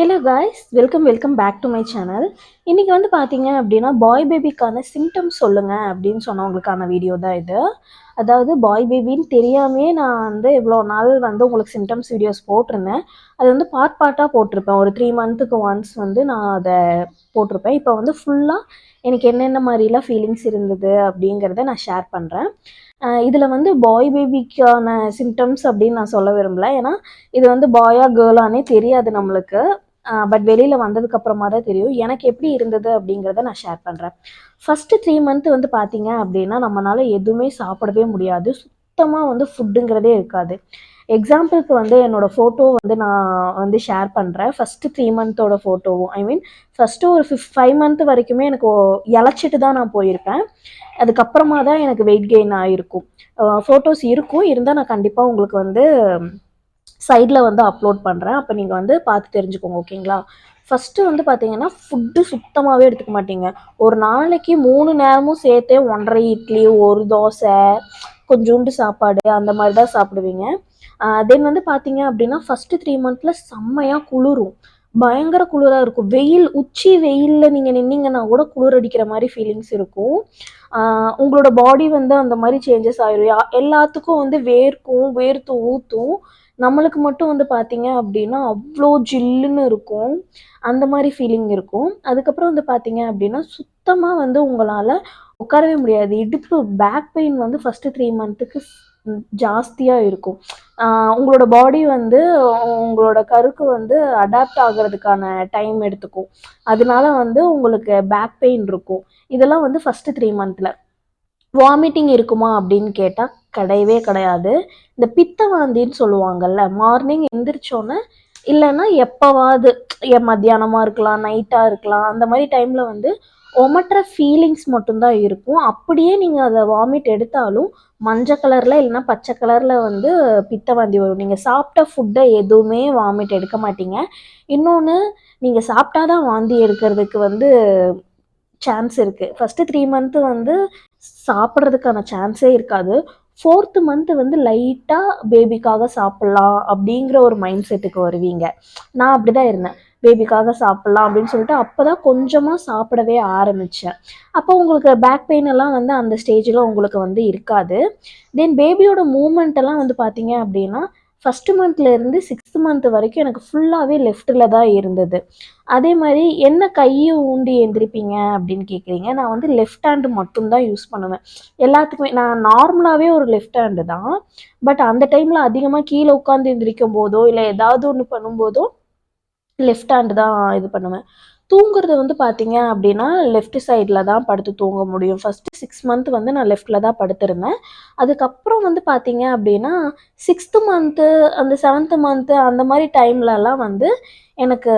Hello guys welcome welcome back to my channel இன்றைக்கி வந்து பார்த்தீங்க அப்படின்னா பாய் பேபிக்கான சிம்டம்ஸ் சொல்லுங்கள் அப்படின்னு சொன்னவங்களுக்கான வீடியோ தான் இது. அதாவது பாய் பேபின்னு தெரியாமே நான் வந்து இவ்வளோ நாள் வந்து உங்களுக்கு சிம்டம்ஸ் வீடியோஸ் போட்டிருந்தேன். அது வந்து பார்ட் பார்ட்டாக போட்டிருப்பேன். ஒரு த்ரீ மந்த்துக்கு ஒன்ஸ் வந்து நான் அதை போட்டிருப்பேன். இப்போ வந்து ஃபுல்லாக எனக்கு என்னென்ன மாதிரிலாம் ஃபீலிங்ஸ் இருந்தது அப்படிங்கிறத நான் ஷேர் பண்ணுறேன் இதில் வந்து பாய் பேபிக்கான சிம்டம்ஸ் அப்படின்னு நான் சொல்ல விரும்பல. ஏன்னா இது வந்து பாயா கேர்ளானே தெரியாது நம்மளுக்கு. பட் வெளியில் வந்ததுக்கு அப்புறமா தான் தெரியும். எனக்கு எப்படி இருந்தது அப்படிங்கிறத நான் ஷேர் பண்ணுறேன் ஃபஸ்ட்டு த்ரீ மந்த் வந்து பார்த்தீங்க அப்படின்னா நம்மளால் எதுவுமே சாப்பிடவே முடியாது. சுத்தமாக வந்து ஃபுட்டுங்கிறதே இருக்காது. எக்ஸாம்பிளுக்கு வந்து என்னோடய ஃபோட்டோ வந்து நான் வந்து ஷேர் பண்ணுறேன் ஃபஸ்ட்டு த்ரீ மந்த்தோட ஃபோட்டோவும் ஐ மீன் ஃபஸ்ட்டு ஒரு ஃபிஃப் ஃபைவ் மந்த் வரைக்குமே எனக்கு இழைச்சிட்டு தான் நான் போயிருப்பேன். அதுக்கப்புறமா தான் எனக்கு வெயிட் கெயின் ஆகிருக்கும் ஃபோட்டோஸ் இருக்கும். இருந்தால் நான் கண்டிப்பாக உங்களுக்கு வந்து சைடில் வந்து அப்லோட் பண்ணுறேன் அப்போ நீங்கள் வந்து பார்த்து தெரிஞ்சுக்கோங்க ஓகேங்களா ஃபஸ்ட்டு வந்து பார்த்தீங்கன்னா ஃபுட்டு சுத்தமாகவே எடுத்துக்க மாட்டீங்க. ஒரு நாளைக்கு மூணு நேரமும் சேர்த்தே ஒன்றரை இட்லி ஒரு தோசை கொஞ்சோண்டு சாப்பாடு அந்த மாதிரி தான் சாப்பிடுவீங்க தென் வந்து பார்த்தீங்க அப்படின்னா ஃபஸ்ட்டு த்ரீ மந்த்தில் செம்மையாக குளிரும். பயங்கர குளிராக இருக்கும். வெயில் உச்சி வெயிலில் நீங்கள் நின்னீங்கன்னா கூட குளிர் அடிக்கிற மாதிரி ஃபீலிங்ஸ் இருக்கும். உங்களோட பாடி வந்து அந்த மாதிரி சேஞ்சஸ் ஆயிரும். யா- எல்லாத்துக்கும் வந்து வேர்க்கும் வேர்த்து ஊற்றும் நம்மளுக்கு மட்டும் வந்து பார்த்தீங்க அப்படின்னா அவ்வளோ ஜில்லுன்னு இருக்கும். அந்த மாதிரி ஃபீலிங் இருக்கும். அதுக்கப்புறம் வந்து பார்த்தீங்க அப்படின்னா சுத்தமாக வந்து உங்களால் உட்காரவே முடியாது. இடுப்பு பேக் பெயின் வந்து ஃபஸ்ட்டு த்ரீ மந்த்துக்கு ஜாஸ்தியாக இருக்கும். ஆஹ் உங்களோட பாடி வந்து உங்களோட கருக்கு வந்து அடாப்ட் ஆகிறதுக்கான டைம் எடுத்துக்கும். அதனால வந்து உங்களுக்கு பேக் பெயின் இருக்கும். இதெல்லாம் வந்து ஃபஸ்ட்டு த்ரீ மந்தில் வாமிட்டிங் இருக்குமா அப்படின்னு கேட்டால் கிடையவே கிடையாது. இந்த பித்த வாந்தின்னு சொல்லுவாங்கல்ல மார்னிங் எந்திரிச்சோன்னே இல்லைன்னா எப்போவாது மத்தியானமாக மத்தியானமா இருக்கலாம் நைட்டாக இருக்கலாம் அந்த மாதிரி டைமில் வந்து ஒமட்டுற ஃபீலிங்ஸ் மட்டும்தான் இருக்கும். அப்படியே நீங்கள் அதை வாமிட் எடுத்தாலும் மஞ்சள் கலரில் இல்லைன்னா பச்சை கலரில் வந்து பித்த வாந்தி வரும். நீங்கள் சாப்பிட்ட ஃபுட்டை எதுவுமே வாமிட் எடுக்க மாட்டீங்க. இன்னொன்று நீங்கள் சாப்பிட்டா தான் வாந்தி எடுக்கிறதுக்கு வந்து சான்ஸ் இருக்குது ஃபஸ்ட்டு த்ரீ மந்த்து வந்து சாப்பிட்றதுக்கான சான்ஸே இருக்காது. ஃபோர்த்து மந்த்து வந்து லைட்டாக பேபிக்காக சாப்பிட்லாம் அப்படிங்கிற ஒரு மைண்ட் செட்டுக்கு வருவீங்க. நான் அப்படி தான் இருந்தேன். பேபிக்காக சாப்பிட்லாம் அப்படின்னு சொல்லிட்டு அப்போ தான் கொஞ்சமாக சாப்பிடவே ஆரம்பித்தேன் அப்போ உங்களுக்கு பேக் பெயின் எல்லாம் வந்து அந்த ஸ்டேஜில் உங்களுக்கு வந்து இருக்காது. தென் பேபியோட மூமெண்ட் எல்லாம் வந்து பார்த்தீங்க அப்படின்னா ஃபஸ்ட்டு மந்த்லேருந்து சிக்ஸ்த் மந்த் வரைக்கும் எனக்கு ஃபுல்லாகவே லெஃப்ட்டில் தான் இருந்தது. அதே மாதிரி என்ன கையை ஊண்டி எந்திரிப்பீங்க அப்படின்னு கேட்குறீங்க நான் வந்து லெஃப்ட் ஹேண்டு மட்டும்தான் யூஸ் பண்ணுவேன். எல்லாத்துக்குமே நான் நார்மலாகவே ஒரு லெஃப்ட் ஹேண்டு தான். பட் அந்த டைமில் அதிகமாக கீழே உட்காந்து எந்திரிக்கும் போதோ இல்லை ஏதாவது ஒன்று பண்ணும்போதோ லெஃப்ட் ஹேண்டு தான் இது பண்ணுவேன். தூங்குறது வந்து பார்த்தீங்க அப்படின்னா லெஃப்ட் சைடில் தான் படுத்து தூங்க முடியும். ஃபஸ்ட்டு சிக்ஸ் மந்த் வந்து நான் லெஃப்டில் தான் படுத்திருந்தேன். அதுக்கப்புறம் வந்து பார்த்தீங்க அப்படின்னா சிக்ஸ்த்து மந்த்து அந்த செவன்த்து மந்த்து அந்த மாதிரி டைம்லலாம் வந்து எனக்கு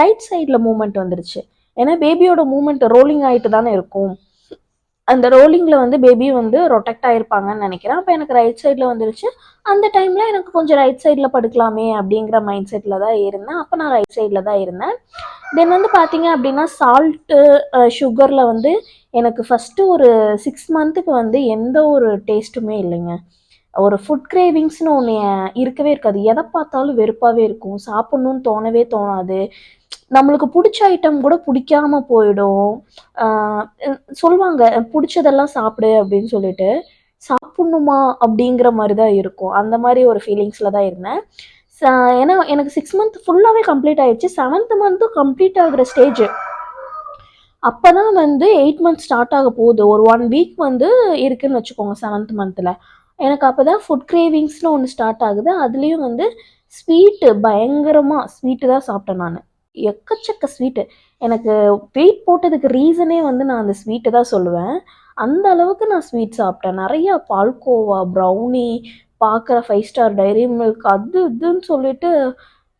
ரைட் சைடில் மூமெண்ட் வந்துருச்சு. ஏன்னா பேபியோட மூமெண்ட் ரோலிங் ஆகிட்டு தானே இருக்கும். அந்த ரோலிங்கில் வந்து பேபி வந்து ரொட்டக்ட் ஆகிருப்பாங்கன்னு நினைக்கிறேன். அப்போ எனக்கு ரைட் சைடில் வந்துருச்சு. அந்த டைமில் எனக்கு கொஞ்சம் ரைட் சைடில் படுக்கலாமே அப்படிங்கிற மைண்ட் செட்டில் தான் இருந்தேன். அப்போ நான் ரைட் சைடில் தான் இருந்தேன். தென் வந்து பார்த்தீங்க அப்படின்னா சால்ட்டு சுகரில் வந்து எனக்கு ஃபஸ்ட்டு ஒரு சிக்ஸ் மந்த்துக்கு வந்து எந்த ஒரு டேஸ்ட்டுமே இல்லைங்க. ஒரு ஃபுட் கிரேவிங்ஸ்னு ஒன்று இருக்கவே இருக்காது. எதை பார்த்தாலும் வெறுப்பாகவே இருக்கும். சாப்பிட்ணுன்னு தோணவே தோணாது. நம்மளுக்கு பிடிச்ச ஐட்டம் கூட பிடிக்காம போயிடும். சொல்லுவாங்க பிடிச்சதெல்லாம் சாப்பிடு அப்படின்னு சொல்லிட்டு சாப்பிட்ணுமா? அப்படிங்கிற மாதிரி தான் இருக்கும். அந்த மாதிரி ஒரு ஃபீலிங்ஸில் தான் இருந்தேன். ச- ஏன்னா எனக்கு சிக்ஸ் மந்த் ஃபுல்லாகவே கம்ப்ளீட் ஆயிடுச்சு செவன்த் மந்த்தும் கம்ப்ளீட் ஆகுற ஸ்டேஜ் அப்போ தான் வந்து எயிட் மந்த் ஸ்டார்ட் ஆக போகுது. ஒரு ஒன் வீக் வந்து இருக்குன்னு வச்சுக்கோங்க செவன்த் மந்தில் எனக்கு அப்போ தான் ஃபுட் கிரேவிங்ஸ்னு ஒன்று ஸ்டார்ட் ஆகுது. அதுலேயும் வந்து ஸ்வீட்டு பயங்கரமாக ஸ்வீட்டு தான் சாப்பிட்டேன் நான். எக்கச்சக்க ஸ்வீட்டு எனக்கு வெயிட் போட்டதுக்கு ரீசனே வந்து நான் அந்த ஸ்வீட்டு தான் சொல்லுவேன். அந்த அளவுக்கு நான் ஸ்வீட் சாப்பிட்டேன். நிறையா பால்கோவா ப்ரௌனி பார்க்குற ஃபைவ் ஸ்டார் டைரி மில்க் அது இதுன்னு சொல்லிட்டு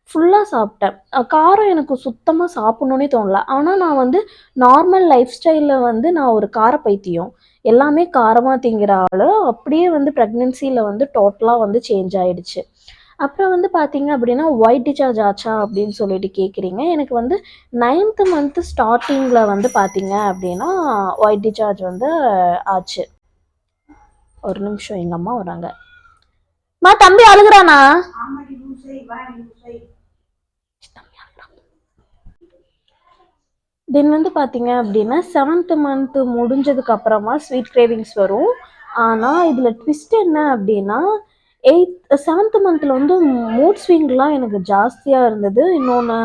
ஃபுல்லாக சாப்பிட்டேன். காரம் எனக்கு சுத்தமாக சாப்பிட்ணுன்னே தோணல. ஆனால் நான் வந்து நார்மல் லைஃப் ஸ்டைலில் வந்து நான் ஒரு கார பைத்தியம் எல்லாமே காரமாக திங்கிற ஆள். அப்படியே வந்து ப்ரெக்னென்சியில் வந்து டோட்டலாக வந்து சேஞ்ச் ஆகிடுச்சு அப்புறம் வந்து பார்த்தீங்க அப்படின்னா ஒயிட் டிசார்ஜ் ஆச்சா அப்படின்னு சொல்லிட்டு கேட்குறீங்க எனக்கு வந்து நைன்த்து மந்த்து ஸ்டார்டிங்கில் வந்து பார்த்தீங்க அப்படின்னா ஒயிட் டிசார்ஜ் வந்து ஆச்சு. ஒரு நிமிஷம் எங்கள் அம்மா வராங்க மா தம்பி அழுகுறானா? தென் வந்து பார்த்தீங்க அப்படின்னா செவன்த்து மந்த்து முடிஞ்சதுக்கு அப்புறமா ஸ்வீட் கிரேவிங்ஸ் வரும். ஆனால் இதில் ட்விஸ்ட் என்ன அப்படின்னா எயித் செவன்த்து மந்தில் வந்து மூட் ஸ்விங்லாம் எனக்கு ஜாஸ்தியாக இருந்தது. இன்னொன்று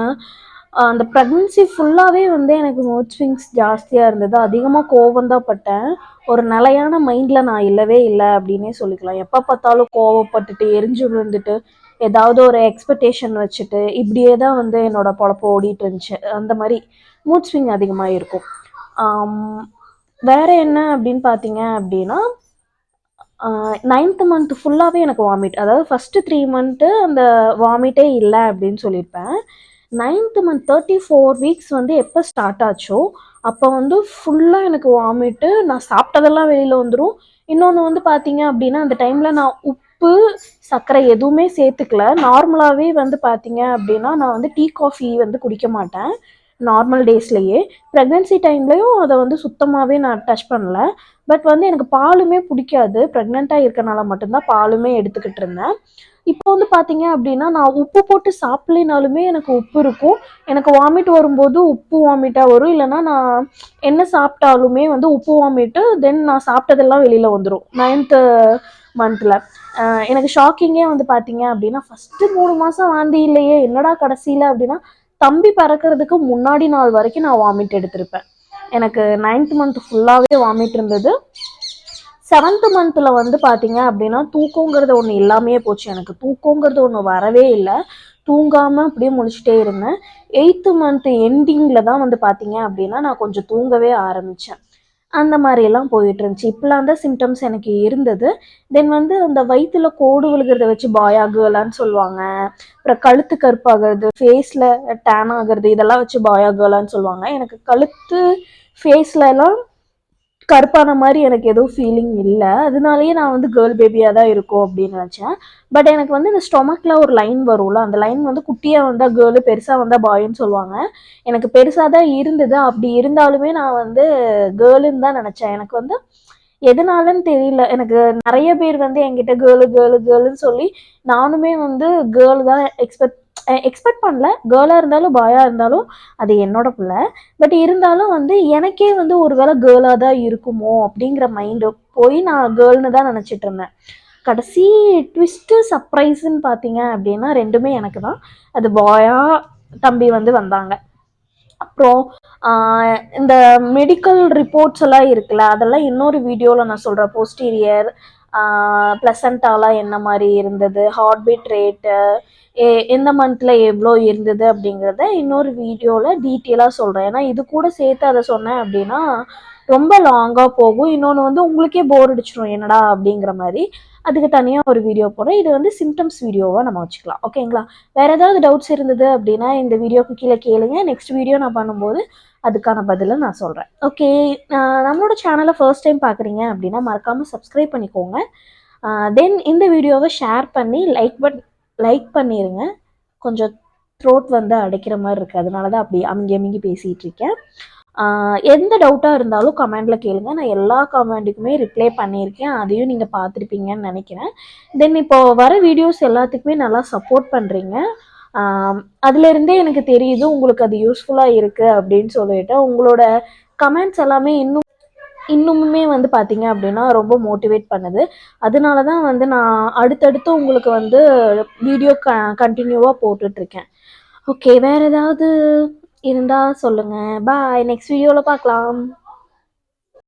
அந்த ப்ரெக்னென்சி ஃபுல்லாகவே வந்து எனக்கு மூட் ஸ்விங்ஸ் ஜாஸ்தியாக இருந்தது. அதிகமாக கோபம் தான் பட்டேன். ஒரு நிலையான மைண்டில் நான் இல்லவே இல்லை அப்படின்னே சொல்லிக்கலாம். எப்போ பார்த்தாலும் கோவப்பட்டுட்டு எரிஞ்சு விழுந்துட்டு ஏதாவது ஒரு எக்ஸ்பெக்டேஷன் வச்சுட்டு இப்படியே தான் வந்து என்னோட பொழப்பு ஓடிட்டு இருந்துச்சு. அந்த மாதிரி. மூட் ஸ்விங் அதிகமாக இருக்கும் வேறு என்ன அப்படின்னு பார்த்தீங்க அப்படின்னா நைன்த்து மந்த் ஃபுல்லாகவே எனக்கு வாமிட் அதாவது ஃபஸ்ட்டு த்ரீ மந்த்து அந்த வாமிட்டே இல்லை அப்படின்னு சொல்லியிருப்பேன். Ninth month thirty four weeks வந்து எப்போ ஸ்டார்ட் ஆச்சோ அப்போ வந்து ஃபுல்லாக எனக்கு வாமிட்டு நான் சாப்பிட்டதெல்லாம் வெளியில் வந்துடும் இன்னொன்று வந்து பார்த்தீங்க அப்படின்னா அந்த டைமில் நான் உப்பு சர்க்கரை எதுவுமே சேர்த்துக்கல. நார்மலாகவே வந்து பார்த்தீங்க அப்படின்னா நான் வந்து டீ காஃபி வந்து குடிக்க மாட்டேன். நார்மல் டேஸ்லேயே ப்ரெக்னென்சி டைம்லேயும் அதை வந்து சுத்தமாகவே நான் டச் பண்ணல. பட் வந்து எனக்கு பாலுமே பிடிக்காது. ப்ரெக்னெண்ட்டாக இருக்கனால மட்டும்தான் பாலுமே எடுத்துக்கிட்டு இருந்தேன். இப்போ வந்து பார்த்தீங்க அப்படின்னா நான் உப்பு போட்டு சாப்பிட்லினாலுமே எனக்கு உப்பு இருக்கும். எனக்கு வாமிட் வரும்போது உப்பு வாமிட்டாக வரும். இல்லைன்னா நான் என்ன சாப்பிட்டாலுமே வந்து உப்பு வாமிட்டு தென் நான் சாப்பிட்டதெல்லாம் வெளியில் வந்துடும் நைன்த்து மந்தில் எனக்கு ஷாக்கிங்கே வந்து பார்த்தீங்க அப்படின்னா ஃபஸ்ட்டு மூணு மாதம் வாந்தி இல்லையே. என்னடா கடைசியில் அப்படின்னா தம்பி பறக்கிறதுக்கு முன்னாடி நாள் வரைக்கும் நான் வாமிட் எடுத்திருப்பேன். எனக்கு நைன்த் மந்த் ஃபுல்லாகவே வாமிட் இருந்தது. செவன்த் மந்தில் வந்து பார்த்தீங்க அப்படின்னா தூக்கங்கிறது ஒன்று இல்லாமையே போச்சு. எனக்கு தூக்கங்கிறது ஒன்று வரவே இல்லை. தூங்காமல் அப்படியே முழிச்சிட்டே இருந்தேன். எயித்து மந்த் எண்டிங்கில் தான் வந்து பார்த்தீங்க அப்படின்னா நான் கொஞ்சம் தூங்கவே ஆரம்பித்தேன் அந்த மாதிரியெல்லாம் போயிட்டு இருந்துச்சு இப்படிலாம் தான் சிம்டம்ஸ் எனக்கு இருந்தது. தென் வந்து அந்த வயிற்றுல கோடு விழுகிறத வச்சு பாயா கேர்ளான்னு சொல்லுவாங்க. அப்புறம் கழுத்து கருப்பாகிறது ஃபேஸில் டேன் ஆகிறது இதெல்லாம் வச்சு பாயா கேர்ளான்னு சொல்லுவாங்க. எனக்கு கழுத்து ஃபேஸ்லலாம் கருப்பான மாதிரி எனக்கு எதுவும் ஃபீலிங் இல்லை. அதனாலேயே நான் வந்து கேர்ள் பேபியாக தான் இருக்கும் அப்படின்னு நினச்சேன். பட் எனக்கு வந்து இந்த ஸ்டொமக்கில் ஒரு லைன் வரும்ல அந்த லைன் வந்து குட்டியாக வந்தால் கேர்ளு பெருசாக வந்தால் பாய்ன்னு சொல்லுவாங்க. எனக்கு பெருசாக தான் இருந்தது. அப்படி இருந்தாலுமே நான் வந்து கேர்ளுன்னு தான் நினச்சேன். எனக்கு வந்து எதனாலன்னு தெரியல. எனக்கு நிறைய பேர் வந்து என்கிட்ட கேர்ளு கேர்ளு கேர்ளுன்னு சொல்லி நானுமே வந்து கேர்ள் தான் எக்ஸ்பெக்ட் எக்ஸ்பெக்ட் பண்ணல. கேர்ளாக இருந்தாலும் பாயாக இருந்தாலும் அது என்னோட பிள்ளை. பட் இருந்தாலும் வந்து எனக்கே வந்து ஒரு வேளை கேர்ளாக தான் இருக்குமோ அப்படிங்கிற மைண்டு போய் நான் கேர்ள்னு தான் நினச்சிட்டு இருந்தேன். கடைசி ட்விஸ்ட்டு சர்ப்ரைஸ்ன்னு பார்த்தீங்க அப்படின்னா ரெண்டுமே எனக்கு தான். அது பாயா தம்பி வந்து வந்தாங்க. அப்புறம் இந்த மெடிக்கல் ரிப்போர்ட்ஸ் எல்லாம் இருக்குல்ல அதெல்லாம் இன்னொரு வீடியோவில் நான் சொல்கிறேன் போஸ்டீரியர் ப்ளசண்டாலாம் என்ன மாதிரி இருந்தது? ஹார்ட் பீட் ரேட்டு ஏ எந்த மந்தில் எவ்வளோ இருந்தது அப்படிங்கிறத இன்னொரு வீடியோவில் டீட்டெயிலாக சொல்கிறேன் ஏன்னா இது கூட சேர்த்து அதை சொன்னேன் அப்படின்னா ரொம்ப லாங்காக போகும். இன்னொன்று வந்து உங்களுக்கே போர் அடிச்சிடும் என்னடா அப்படிங்கிற மாதிரி. அதுக்கு தனியாக ஒரு வீடியோ போடுறேன் இது வந்து சிம்டம்ஸ் வீடியோவாக நம்ம வச்சுக்கலாம். ஓகேங்களா வேறு ஏதாவது டவுட்ஸ் இருந்தது அப்படின்னா இந்த வீடியோக்கு கீழே கேளுங்க. நெக்ஸ்ட் வீடியோ நான் பண்ணும்போது அதுக்கான பதிலை நான் சொல்கிறேன் ஓகே நம்மளோட சேனலை ஃபர்ஸ்ட் டைம் பார்க்குறீங்க அப்படின்னா மறக்காமல் சப்ஸ்கிரைப் பண்ணிக்கோங்க. தென் இந்த வீடியோவை ஷேர் பண்ணி லைக் பட் லைக் பண்ணிடுங்க கொஞ்சம் த்ரோட் வந்து அடைக்கிற மாதிரி இருக்குது அதனால தான் அப்படி அமுங்கி அமுங்கி பேசிகிட்டு இருக்கேன். எந்த டவுட்டாக இருந்தாலும் கமெண்டில் கேளுங்க. நான் எல்லா கமெண்ட்டுக்குமே ரிப்ளை பண்ணியிருக்கேன். அதையும் நீங்கள் பார்த்துருப்பீங்கன்னு நினைக்கிறேன். தென் இப்போ வர வீடியோஸ் எல்லாத்துக்குமே நல்லா சப்போர்ட் பண்ணுறீங்க அதுலேருந்தே எனக்கு தெரியுது உங்களுக்கு அது யூஸ்ஃபுல்லாக இருக்குது அப்படின்னு சொல்லிட்டு. உங்களோட கமெண்ட்ஸ் எல்லாமே இன்னும் இன்னுமுமே வந்து பார்த்தீங்க அப்படின்னா ரொம்ப மோட்டிவேட் பண்ணுது. அதனால தான் வந்து நான் அடுத்தடுத்து உங்களுக்கு வந்து வீடியோ க கண்டினியூவாக போட்டுட்ருக்கேன். ஓகே வேறு ஏதாவது இருந்தால் சொல்லுங்கள் பாய் நெக்ஸ்ட் வீடியோவில் பார்க்கலாம்